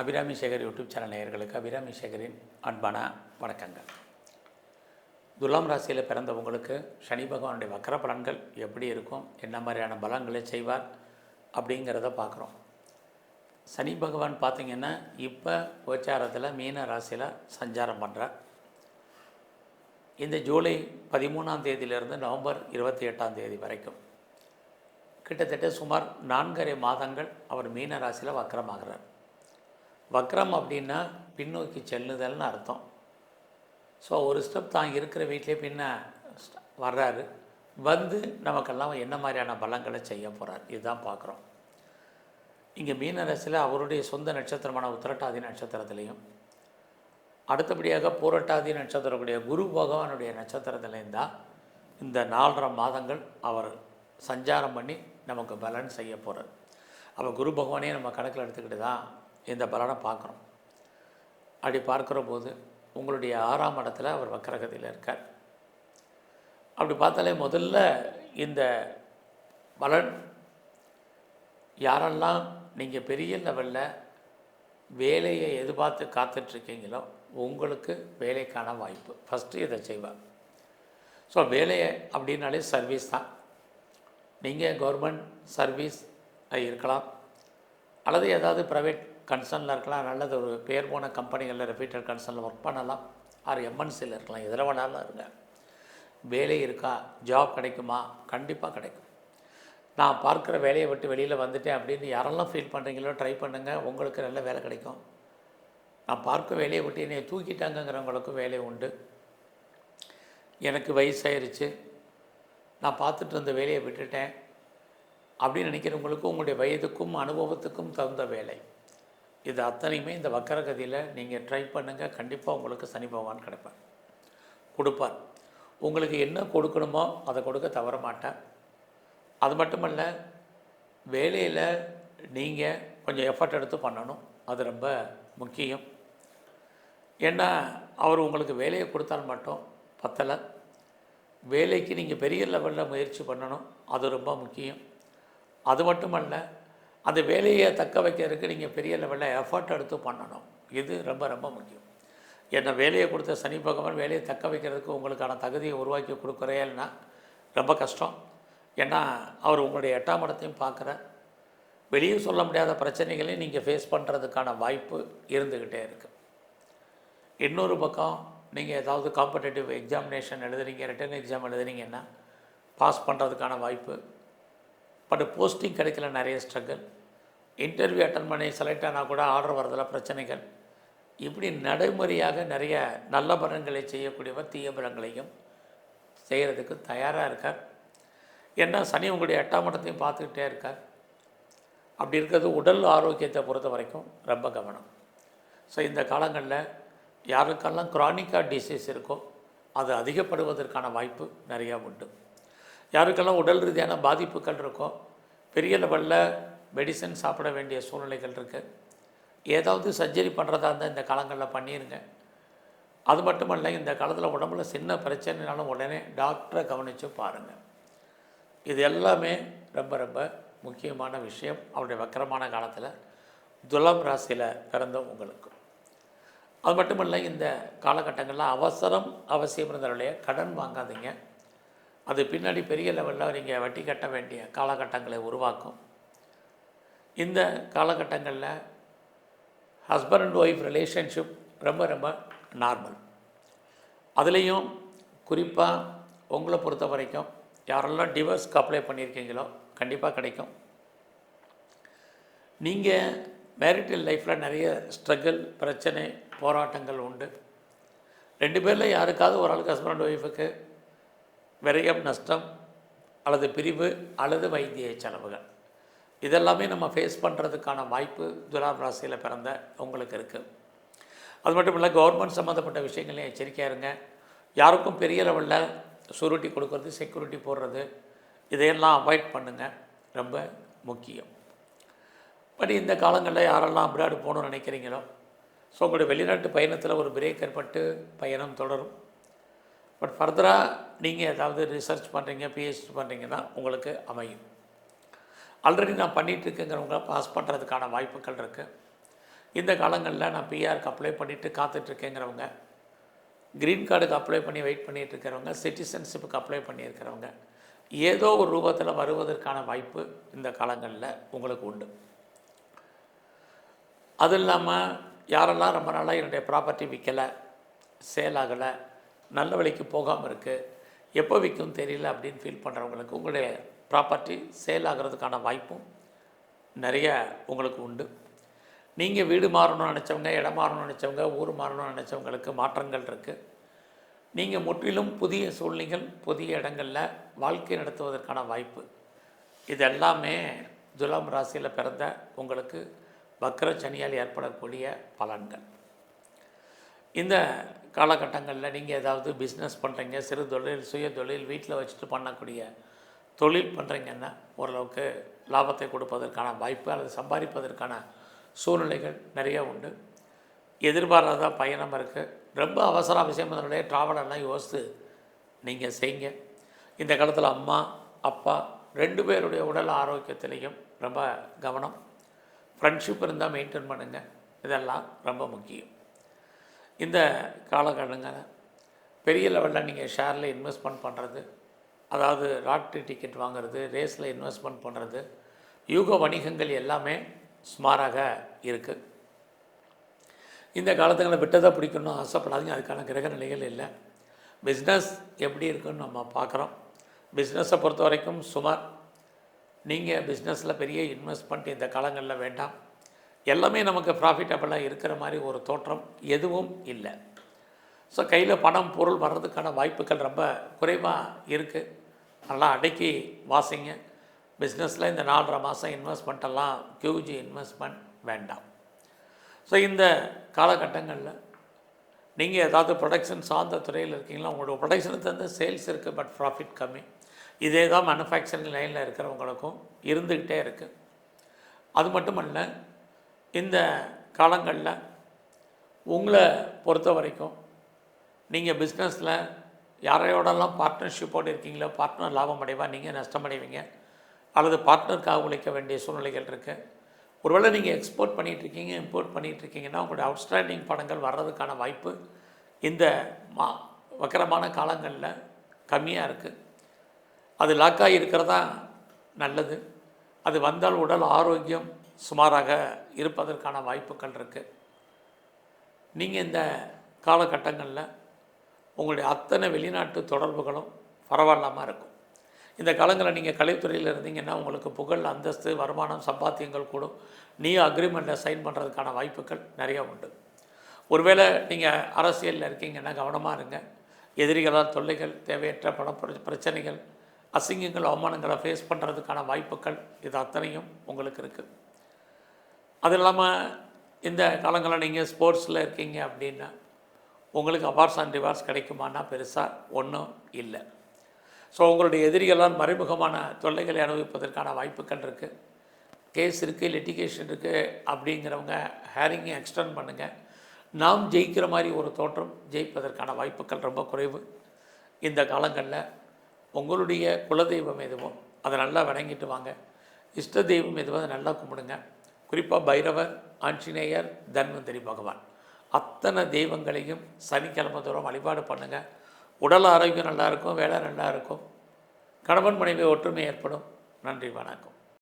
Abirami Sekar YouTube channel நேயர்களுக்கு அபிராமி சேகரின் அன்பான வணக்கங்கள். துலாம் ராசியில் பிறந்தவங்களுக்கு சனி பகவானுடைய வக்கர பலன்கள் எப்படி இருக்கும் என்ன மாதிரியான பலன்களை செய்வார் அப்படிங்கிறத பார்க்குறோம். சனி பகவான் பார்த்திங்கன்னா இப்போ கோச்சாரத்தில் மீன ராசியில் சஞ்சாரம் பண்ணுறார் இந்த ஜூலை பதிமூணாம் தேதியிலிருந்து நவம்பர் இருபத்தி எட்டாம் தேதி வரைக்கும் கிட்டத்தட்ட சுமார் நான்கரை மாதங்கள் அவர் மீன ராசியில் வக்கரமாகிறார். வக்ரம் அப்படின்னா பின்னோக்கி செல்லுதல்னு அர்த்தம். ஸோ ஒரு ஸ்டெப் தான் இருக்கிற வீட்டிலே பின்ன வர்றாரு. வந்து நமக்கெல்லாம் என்ன மாதிரியான பலங்களை செய்ய போகிறார் இதுதான் பார்க்குறோம். இங்கே மீனரசில் அவருடைய சொந்த நட்சத்திரமான உத்திரட்டாதி நட்சத்திரத்திலையும் அடுத்தபடியாக பூரட்டாதி நட்சத்திரக்கூடிய குரு பகவானுடைய நட்சத்திரத்திலையும் தான் இந்த நாலரை மாதங்கள் அவர் சஞ்சாரம் பண்ணி நமக்கு பலன் செய்ய போகிறார் அப்போ குரு பகவானே நம்ம கணக்கில் எடுத்துக்கிட்டு தான் இந்த பலனை பார்க்குறோம் அப்படி பார்க்குற போது உங்களுடைய ஆறாம் இடத்துல அவர் வக்கரகதியில் இருக்கார். அப்படி பார்த்தாலே முதல்ல இந்த பலன் யாரெல்லாம் நீங்கள் பெரிய லெவலில் வேலையை எதிர்பார்த்து காத்துட்ருக்கீங்களோ உங்களுக்கு வேலைக்கான வாய்ப்பு. ஃபஸ்ட்டு இதை செய்வார். ஸோ வேலையை அப்படின்னாலே சர்வீஸ் தான். நீங்கள் கவர்மெண்ட் சர்வீஸ் இருக்கலாம். அல்லது ஏதாவது ப்ரைவேட் கன்சர்னில் இருக்கலாம் நல்லது ஒரு பேர் போன கம்பெனிகளில் ரெப்யூட்டட் கன்சர்னில் ஒர்க் பண்ணலாம். ஆர் எம்என்சியில் இருக்கலாம் எதில் வேணாலும் இருங்க. வேலை இருக்கா? ஜாப் கிடைக்குமா? கண்டிப்பாக கிடைக்கும். நான் பார்க்குற வேலையை விட்டு வெளியில் வந்துட்டேன் அப்படின்னு யாரெல்லாம் ஃபீல் பண்ணுறீங்களோ ட்ரை பண்ணுங்கள் உங்களுக்கு நல்ல வேலை கிடைக்கும். நான் பார்க்க வேலையை விட்டு என்னை தூக்கிட்டாங்கங்கிறவங்களுக்கும் வேலை உண்டு. எனக்கு வயசாயிருச்சு. நான் பார்த்துட்டு இருந்த வேலையை விட்டுட்டேன். அப்படின்னு நினைக்கிறவங்களுக்கும் உங்களுடைய வயதுக்கும் அனுபவத்துக்கும் தகுந்த வேலை. இது அத்தனையுமே இந்த வக்கரகதியில் நீங்கள் ட்ரை பண்ணுங்கள் கண்டிப்பாக உங்களுக்கு சனி பகவான் கிடைப்பார். கொடுப்பார். உங்களுக்கு என்ன கொடுக்கணுமோ அதை கொடுக்க தவற மாட்டேன். அது மட்டுமல்ல வேலையில் நீங்கள் கொஞ்சம் எஃபர்ட் எடுத்து பண்ணணும். அது ரொம்ப முக்கியம். ஏன்னா அவர் உங்களுக்கு வேலையை கொடுத்தால் மட்டும் பத்தலை. வேலைக்கு நீங்கள் பெரிய லெவலில் முயற்சி பண்ணணும். அது ரொம்ப முக்கியம். அது மட்டுமல்ல அந்த வேலையை தக்க வைக்கிறதுக்கு நீங்கள் பெரிய லெவலில் எஃபர்ட் எடுத்து பண்ணணும். இது ரொம்ப ரொம்ப முக்கியம். என்ன வேலையை கொடுத்த சனி பகவான் வேலையை தக்க வைக்கிறதுக்கு உங்களுக்கான தகுதியை உருவாக்கி கொடுக்குறேன்னா ரொம்ப கஷ்டம். ஏன்னா அவர் உங்களுடைய எட்டாம் இடத்தையும் பார்க்குற. வெளியே சொல்ல முடியாத பிரச்சனைகளையும் நீங்கள் ஃபேஸ் பண்ணுறதுக்கான வாய்ப்பு இருந்துக்கிட்டே இருக்குது இன்னொரு பக்கம் நீங்கள் ஏதாவது காம்படேட்டிவ் எக்ஸாமினேஷன் எழுதுறீங்க ரிட்டன் எக்ஸாம் எழுதுறீங்கன்னா பாஸ் பண்ணுறதுக்கான வாய்ப்பு பட் போஸ்டிங் கிடைக்கல நிறைய ஸ்ட்ரகிள் இன்டர்வியூ அட்டன் பண்ணி செலக்ட் ஆனால் கூட ஆர்டர் வரதில் பிரச்சனைகள். இப்படி நடைமுறையாக நிறைய நல்ல பலன்களை செய்யக்கூடியவர் தீய பலன்களையும் செய்கிறதுக்கு தயாராக இருக்கார். ஏன்னா சனி உங்களுடைய எட்டாம் இடத்தையும் பார்த்துக்கிட்டே இருக்கார். அப்படி இருக்கிறது உடல் ஆரோக்கியத்தை பொறுத்த வரைக்கும் ரொம்ப கவனம். ஸோ இந்த காலங்களில் யாருக்கெல்லாம் குரானிக்கா டிசீஸ் இருக்கோ அது அதிகப்படுவதற்கான வாய்ப்பு நிறையா உண்டு. யாருக்கெல்லாம் உடல் ரீதியான பாதிப்புகள் இருக்கோ பெரிய லெவலில் மெடிசன் சாப்பிட வேண்டிய சூழ்நிலைகள் இருக்குது ஏதாவது சர்ஜரி பண்ணுறதா இருந்தால் இந்த காலங்களில் பண்ணிடுங்க அது மட்டுமல்ல இந்த காலத்தில் உடம்புல சின்ன பிரச்சனைனாலும் உடனே டாக்டரை கவனித்து பாருங்கள் இது எல்லாமே ரொம்ப ரொம்ப முக்கியமான விஷயம். அவருடைய வக்கரமான காலத்தில் துலாம் ராசியில் பிறந்த உங்களுக்கு. அது மட்டுமல்ல இந்த காலகட்டங்களில் அவசரம் அவசியம் இருந்தவருடைய கடன் வாங்காதீங்க. அது பின்னாடி பெரிய லெவலில் நீங்கள் வட்டி கட்ட வேண்டிய காலகட்டங்களை உருவாக்கும். இந்த காலகட்டங்களில் ஹஸ்பண்ட் அண்ட் ஒய்ஃப் ரிலேஷன்ஷிப் ரொம்ப ரொம்ப நார்மல் அதுலேயும் குறிப்பாக உங்களை பொறுத்த வரைக்கும் யாரெல்லாம் டிவோர்ஸ்க்கு அப்ளை பண்ணியிருக்கீங்களோ கண்டிப்பாக கிடைக்கும். நீங்கள் மேரிட்டல் லைஃப்பில் நிறைய ஸ்ட்ரகிள் பிரச்சனை போராட்டங்கள் உண்டு. ரெண்டு பேரில் யாருக்காவது ஒரு ஆளுக்கு ஹஸ்பண்ட் ஒய்ஃபுக்கு விரயம் நஷ்டம் அல்லது பிரிவு அல்லது வைத்திய செலவுகள். இதெல்லாமே நம்ம ஃபேஸ் பண்ணுறதுக்கான வாய்ப்பு துலாம் ராசியில் பிறந்த உங்களுக்கு இருக்குது அது மட்டும் இல்லை கவர்மெண்ட் சம்மந்தப்பட்ட விஷயங்களையும் எச்சரிக்கையாக இருங்க. யாருக்கும் பெரிய லெவலில் சுருட்டி கொடுக்கறது செக்யூரிட்டி போடுறது இதையெல்லாம் அவாய்ட் பண்ணுங்கள் ரொம்ப முக்கியம். பட் இந்த காலங்களில் யாரெல்லாம் அப்ராடு போகணும்னு நினைக்கிறீங்களோ ஸோ உங்களுடைய வெளிநாட்டு பயணத்தில் ஒரு பிரேக் ஏற்பட்டு பயணம் தொடரும். பட் ஃபர்தராக நீங்கள் ஏதாவது ரிசர்ச் பண்ணுறீங்க பிஹெச்டி பண்ணுறீங்கன்னா உங்களுக்கு அமையும். ஆல்ரெடி நான் பண்ணிகிட்டு இருக்கேங்கிறவங்க பாஸ் பண்ணுறதுக்கான வாய்ப்புகள் இருக்குது இந்த காலங்களில் நான் பிஆருக்கு அப்ளை பண்ணிவிட்டு காத்துட்ருக்கேங்கிறவங்க க்ரீன் கார்டுக்கு அப்ளை பண்ணி வெயிட் பண்ணிகிட்டு இருக்கிறவங்க சிட்டிசன்ஷிப்புக்கு அப்ளை பண்ணியிருக்கிறவங்க ஏதோ ஒரு ரூபத்தில் வருவதற்கான வாய்ப்பு இந்த காலங்களில் உங்களுக்கு உண்டு. அது இல்லாமல் யாரெல்லாம் ரொம்ப நாளாக என்னுடைய ப்ராப்பர்ட்டி விற்கலை சேல் ஆகலை நல்ல வழிக்கு போகாமல் இருக்குது எப்போ விற்கும் தெரியல அப்படின்னு ஃபீல் பண்ணுறவங்களுக்கு உங்களுடைய ப்ராப்பர்ட்டி சேல் ஆகிறதுக்கான வாய்ப்பும் நிறைய உங்களுக்கு உண்டு. நீங்கள் வீடு மாறணும்னு நினச்சவங்க இடம் மாறணும்னு நினச்சவங்க ஊர் மாறணும்னு நினச்சவங்களுக்கு மாற்றங்கள் இருக்குது நீங்கள் முற்றிலும் புதிய சூழ்நிலைகள் புதிய இடங்களில் வாழ்க்கை நடத்துவதற்கான வாய்ப்பு. இது எல்லாமே துலாம் ராசியில் பிறந்த உங்களுக்கு வக்கர சனியால் ஏற்படக்கூடிய பலன்கள். இந்த காலகட்டங்களில் நீங்கள் ஏதாவது பிஸ்னஸ் பண்ணுறீங்க சிறு தொழில் சுய தொழில் வீட்டில் வச்சுட்டு பண்ணக்கூடிய தொழில் பண்ணுறீங்கன்னா ஓரளவுக்கு லாபத்தை கொடுப்பதற்கான வாய்ப்பு அல்லது சம்பாதிப்பதற்கான சூழ்நிலைகள் நிறைய உண்டு. எதிர்பாராத பயணம் இருக்குது ரொம்ப அவசர அவசியம் அதனுடைய ட்ராவலெல்லாம் யோசித்து நீங்கள் செய்யுங்க. இந்த காலத்தில் அம்மா அப்பா ரெண்டு பேருடைய உடல் ஆரோக்கியத்திலையும் ரொம்ப கவனம். ஃப்ரெண்ட்ஷிப் இருந்தால் மெயின்டைன் பண்ணுங்கள் இதெல்லாம் ரொம்ப முக்கியம். இந்த காலகட்டங்கள் பெரிய லெவலில் நீங்கள் ஷேரில் இன்வெஸ்ட்மெண்ட் பண்ணுறது அதாவது லாட்ரி டிக்கெட் வாங்குறது ரேஸில் இன்வெஸ்ட்மெண்ட் பண்ணுறது யூக வணிகங்கள் எல்லாமே சுமாராக இருக்குது இந்த காலத்துங்களை விட்டதை பிடிக்கணும்னு ஆசைப்படாதீங்க அதுக்கான கிரக நிலைகள் இல்லை. பிஸ்னஸ் எப்படி இருக்குன்னு நம்ம பார்க்குறோம் பிஸ்னஸை பொறுத்த வரைக்கும் சுமார் நீங்கள் பிஸ்னஸில் பெரிய இன்வெஸ்ட்மெண்ட் இந்த காலங்களில் வேண்டாம். எல்லாமே நமக்கு ப்ராஃபிட்டபிளாக இருக்கிற மாதிரி ஒரு தோற்றம் எதுவும் இல்லை. ஸோ கையில் பணம் பொருள் வர்றதுக்கான வாய்ப்புகள் ரொம்ப குறைவாக இருக்குது நல்லா அடக்கி வாசிங்க. பிஸ்னஸில் இந்த நாலரை மாதம் இன்வெஸ்ட்மெண்ட்டெல்லாம் கியூஜி இன்வெஸ்ட்மெண்ட் வேண்டாம். ஸோ இந்த காலகட்டங்களில் நீங்கள் ஏதாவது ப்ரொடக்ஷன் சார்ந்த துறையில் இருக்கீங்களா? உங்களோட ப்ரொடக்ஷனுக்கு தகுந்த சேல்ஸ் இருக்குது பட் ப்ராஃபிட் கம்மி. இதே தான் மேனுஃபேக்சரிங் லைனில் இருக்கிறவங்களுக்கும் இருந்துக்கிட்டே இருக்குது அது மட்டும் இல்லை இந்த காலங்களில் உங்களை பொறுத்த வரைக்கும் நீங்கள் பிஸ்னஸில் யாரையோடலாம் பார்ட்னர்ஷிப்போடு இருக்கீங்களோ பார்ட்னர் லாபம் அடைவா நீங்கள் நஷ்டமடைவீங்க அல்லது பார்ட்னருக்காக உழைக்க வேண்டிய சூழ்நிலைகள் இருக்குது ஒருவேளை நீங்கள் எக்ஸ்போர்ட் பண்ணிகிட்ருக்கீங்க இம்போர்ட் பண்ணிகிட்ருக்கீங்கன்னா உங்களுடைய அவுட்ஸ்டாண்டிங் படங்கள் வர்றதுக்கான வாய்ப்பு இந்த மா வக்கரமான காலங்களில் கம்மியாக இருக்குது அது லாக்காக இருக்கிறதா நல்லது. அது வந்தால் உடல் ஆரோக்கியம் சுமாராக இருப்பதற்கான வாய்ப்புகள் இருக்குது நீங்கள் இந்த காலகட்டங்களில் உங்களுடைய அத்தனை வெளிநாட்டு தொடர்புகளும் பரவாயில்லாமல் இருக்கும். இந்த காலங்களில் நீங்கள் கலைத்துறையில் இருந்தீங்கன்னா உங்களுக்கு புகழ் அந்தஸ்து வருமானம் சம்பாத்தியங்கள் கூடும். நீ அக்ரிமெண்ட்டை சைன் பண்ணுறதுக்கான வாய்ப்புகள் நிறைய உண்டு. ஒருவேளை நீங்கள் அரசியலில் இருக்கீங்கன்னா கவனமாக இருங்க. எதிரிகளால் தொல்லைகள் தேவையற்ற பண பிரச்சனைகள் அசிங்கங்கள் அவமானங்களை ஃபேஸ் பண்ணுறதுக்கான வாய்ப்புகள் இது அத்தனையும் உங்களுக்கு இருக்குது அது இல்லாமல் இந்த காலங்களில் நீங்கள் ஸ்போர்ட்ஸில் இருக்கீங்க அப்படின்னா உங்களுக்கு அவார்ட்ஸ் அண்ட் ரிவார்ட்ஸ் கிடைக்குமானா பெருசாக ஒன்றும் இல்லை. ஸோ உங்களுடைய எதிரிகளால் மறைமுகமான தொல்லைகளை அனுபவிப்பதற்கான வாய்ப்புகள் இருக்குது கேஸ் இருக்குது லிட்டிகேஷன் இருக்குது அப்படிங்கிறவங்க ஹேரிங்கை எக்ஸ்டெண்ட் பண்ணுங்கள் நாம் ஜெயிக்கிற மாதிரி ஒரு தோற்றம் ஜெயிப்பதற்கான வாய்ப்புகள் ரொம்ப குறைவு. இந்த காலங்களில் உங்களுடைய குலதெய்வம் எதுவோ அதை நல்லா வணங்கிட்டு வாங்க. இஷ்ட தெய்வம் எதுவோ அதை நல்லா கும்பிடுங்க. குறிப்பாக பைரவர் ஆஞ்சநேயர் தன்வந்திரி பகவான். அத்தனை தெய்வங்களையும் சனிக்கிழமை தூரம் வழிபாடு பண்ணுங்கள் உடல் ஆரோக்கியம் நல்லாயிருக்கும் வேலை நல்லாயிருக்கும் கணவன் மனைவி ஒற்றுமை ஏற்படும். நன்றி வணக்கம்.